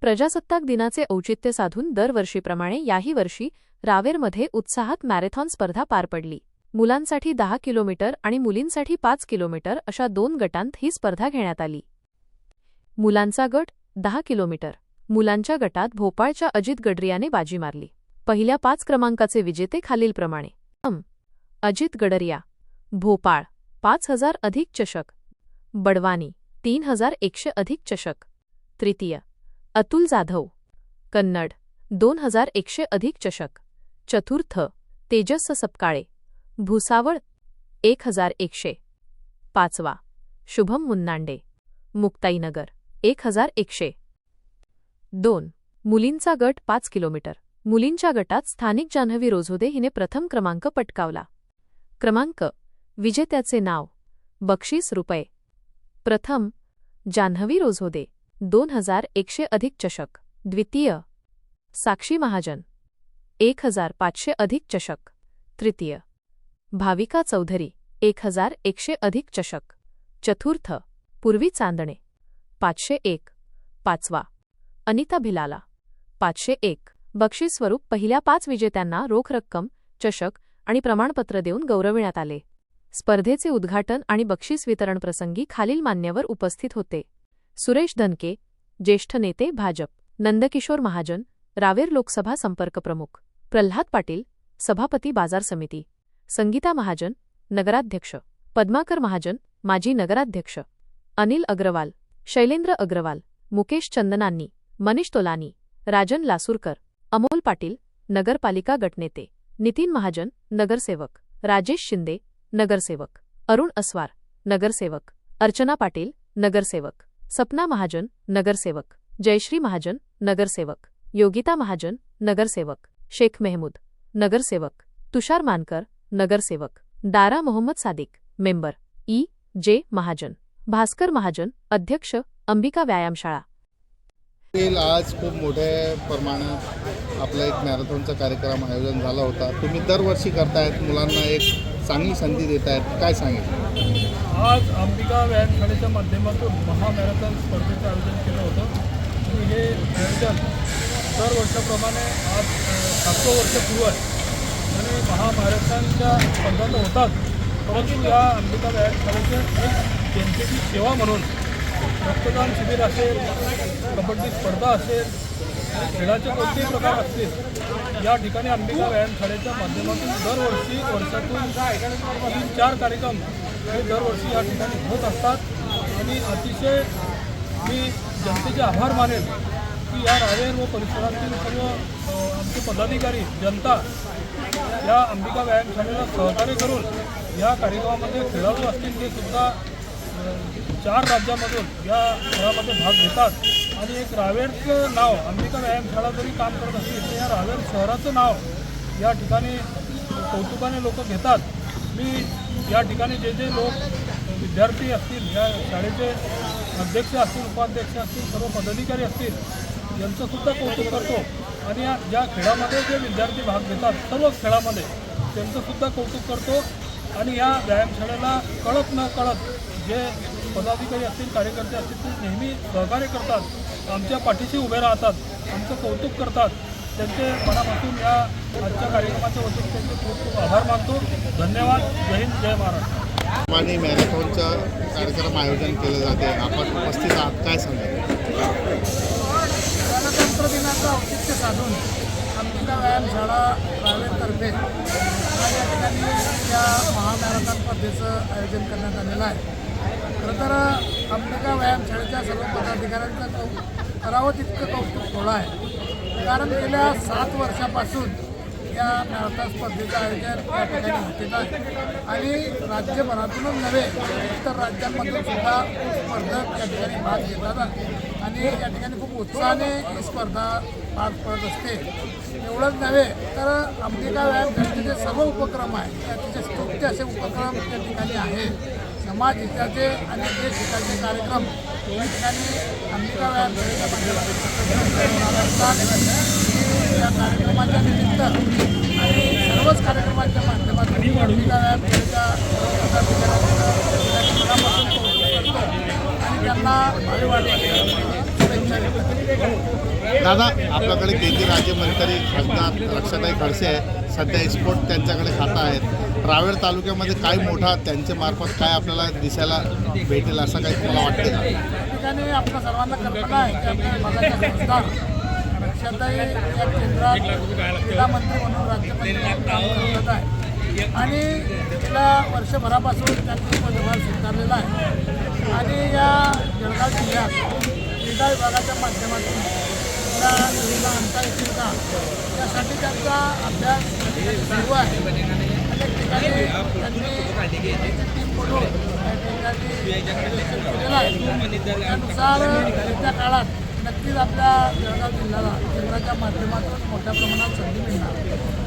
प्रजासत्ताक दिनाचे औचित्य साधून दरवर्षीप्रमाणे याही वर्षी रावेरमध्ये उत्साहात मॅरेथॉन स्पर्धा पार पडली. मुलांसाठी दहा किलोमीटर आणि मुलींसाठी पाच किलोमीटर अशा दोन गटांत ही स्पर्धा घेण्यात आली. मुलांचा गट दहा किलोमीटर. मुलांच्या गटात भोपाळच्या अजित गडरियाने बाजी मारली. पहिल्या पाच क्रमांकाचे विजेते खालीलप्रमाणे. अम अजित गडरिया. भोपाळ पाच हजार अधिक चषक. बडवानी तीन हजार एकशे अधिक चषक. तृतीय. अतुल जाधव कन्नड दोन हजार एकशे अधिक चषक चतुर्थ तेजस सपकाळे भुसावळ एक हजार एकशे पाचवा शुभम मुन्नांडे मुक्ताईनगर एक हजार एकशे दोन मुलींचा गट पाच किलोमीटर मुलींच्या गटात स्थानिक जान्हवी रोझोदे हिने प्रथम क्रमांक पटकावला. क्रमांक विजेत्याचे नाव बक्षीस रुपये. प्रथम जान्हवी रोझोदे दोन हजार एकशे अधिक चषक. द्वितीय. साक्षी महाजन. एक हजार पाचशे अधिक चषक. तृतीय. भाविका चौधरी. एक हजार एकशे अधिक चषक. चतुर्थ. पूर्वी चांदणे. पाचशे एक. पाचवा. अनिता भिलाला. पाचशे एक. बक्षीस स्वरूप पहिल्या पाच विजेत्यांना रोख रक्कम चषक आणि प्रमाणपत्र देऊन गौरविण्यात आले. स्पर्धेचे उद्घाटन आणि बक्षीस वितरण प्रसंगी खालील मान्यवर उपस्थित होते. सुरेश धनके ज्येष्ठ नेते भाजप, नंदकिशोर महाजन, रावेर लोकसभा संपर्क प्रमुख, प्रल्हाद पाटील, सभापती बाज़ार समिती, संगीता महाजन, नगराध्यक्ष, पद्माकर महाजन, माजी नगराध्यक्ष, अनिल अग्रवाल, शैलेंद्र अग्रवाल, मुकेश चंदनांनी, मनीष तोलानी, राजन लासूरकर, अमोल पाटील, नगरपालिका गटनेते नितीन महाजन, नगरसेवक, राजेश शिंदे, नगरसेवक, अरुण अस्वार, नगरसेवक, अर्चना पाटील, नगरसेवक. सपना महाजन नगरसेवक. जयश्री महाजन नगरसेवक. योगिता महाजन नगरसेवक. शेख मेहमूद नगरसेवक. तुषार मानकर नगरसेवक. दारा मोहम्मद सादिक मेंबर. ई. जे. महाजन. भास्कर महाजन अध्यक्ष अंबिका व्यायामशाळा आज खूप मोठ्या प्रमाणात आपला एक मॅरेथॉनचा कार्यक्रम आयोजन झाला होता. तुम्ही दरवर्षी करतायत. मुलांना एक चांगली संधी देत आहेत काय सांगितलं आज अंबिका व्यायामशाळेच्या माध्यमातून महामॅरेथॉन स्पर्धेचं आयोजन केलं होतं. आणि हे आयोजन दर वर्षाप्रमाणे आज अ, सातवं वर्ष सुरू आहे. आणि महामॅरेथॉनच्या स्पर्धा तर होतात. परंतु या अंबिका व्यायामशाळेचं एक जनतेची सेवा म्हणून रक्तदान शिबिर असेल कबड्डी स्पर्धा असेल खेळाचे कोणतेही प्रकार असतील या ठिकाणी अंबिका व्यायामशाळेच्या माध्यमातून दरवर्षी वर्षातून तीन चार कार्यक्रम हे दरवर्षी या ठिकाणी होत असतात. आणि अतिशय मी जनतेचे आभार मानेल की या रावेर व परिसरातील सर्व आमचे पदाधिकारी जनता या अंबिका व्यायामशाळेला सहकार्य करून या कार्यक्रमामध्ये खेळाडू असतील ते सुद्धा चार राज्यामधून या खेळामध्ये भाग घेतात. आणि एक रावेरचं नाव अंबिका व्यायामशाळा जरी काम करत असतील तर या रावेर शहराचं नाव या ठिकाणी कौतुकाने लोक घेतात. मी या ठिकाणी जे जे लोक विद्यार्थी असतील या शाळेचे अध्यक्ष असतील उपाध्यक्ष असतील सर्व पदाधिकारी असतील यांचंसुद्धा कौतुक करतो. आणि या ज्या खेळामध्ये जे विद्यार्थी भाग घेतात सर्व खेळामध्ये त्यांचंसुद्धा कौतुक करतो. आणि या व्यायामशाळेला कळत न कळत जे पदाधिकारी असतील कार्यकर्ते असतील ते नेहमी सहकार्य करतात. आमच्या पाठीशी उभे राहतात आमचं कौतुक करतात. त्यांचे मनापासून या आजच्या कार्यक्रमाच्या वतीने त्यांचे खूप खूप आभार मानतो. धन्यवाद. जय हिंद जय महाराष्ट्र. आणि मॅरेथॉनचा कार्यक्रम आयोजन केले जाते. आपण उपस्थित आहात. काय सांगाल? गणतंत्र दिनाचं औचित्य साधून अंबिका व्यायामशाळा आज या ठिकाणी या महामॅरेथॉन स्पर्धेचं आयोजन करण्यात आलेलं आहे. खरं तर अंबिका व्यायामशाळेच्या सर्व पदाधिकाऱ्यांचं करावं तितकं कौतुक थोडं आहे. कारण गेल्या सात वर्षापासून या मॅरेथॉन स्पर्धेचं आयोजन या ठिकाणी होते आहे. आणि राज्यभरातूनच नव्हे इतर राज्यांमधून सुद्धा स्पर्धक या ठिकाणी भाग घेतात. आणि या ठिकाणी खूप उत्साहाने ही स्पर्धा पार पडत असते. एवढंच नव्हे तर अंबिका व्यायाम शाळेचे सर्व उपक्रम आहेत. त्याचे अतिशय स्तुत्य असे उपक्रम त्या ठिकाणी आहे समाज हिताचे आणि देश हिताचे कार्यक्रम या ठिकाणी. या कार्यक्रमाच्या निमित्त आणि सर्वच कार्यक्रमाच्या माध्यमातून आणि त्यांना करतो दादा आपल्याकडे केंद्रीय राज्यमंत्री खासदार रक्षाताई खडसे आहे सध्या एक्सपोर्ट त्यांच्याकडे खाता आहेत. रावेर तालुक्यामध्ये काय मोठा त्यांच्या मार्फत काय आपल्याला दिसायला भेटेल असं काही तुम्हाला वाटतं का? ठिकाणी आपल्या सर्वांना कल्पना आहे की आपल्या विभागाच्या खासदार रक्षाताई या केंद्रात क्रीडा मंत्री म्हणून राज्यमंत्री म्हणून काम करत आहे. आणि गेल्या वर्षभरापासून त्यांनी पदभार स्वीकारलेला आहे. आणि या जळगाव जिल्ह्यात क्रीडा विभागाच्या माध्यमातून क्रीडा योजना आणता येतील का त्यासाठी त्यांचा अभ्यास म्हणजे सुरू आहे. अनेक ठिकाणी त्यांनी टीम बोलवून या ठिकाणी त्यानुसार येत्या काळात नक्कीच आपल्या जळगाव जिल्ह्याला केंद्राच्या माध्यमातून मोठ्या प्रमाणात संधी मिळणार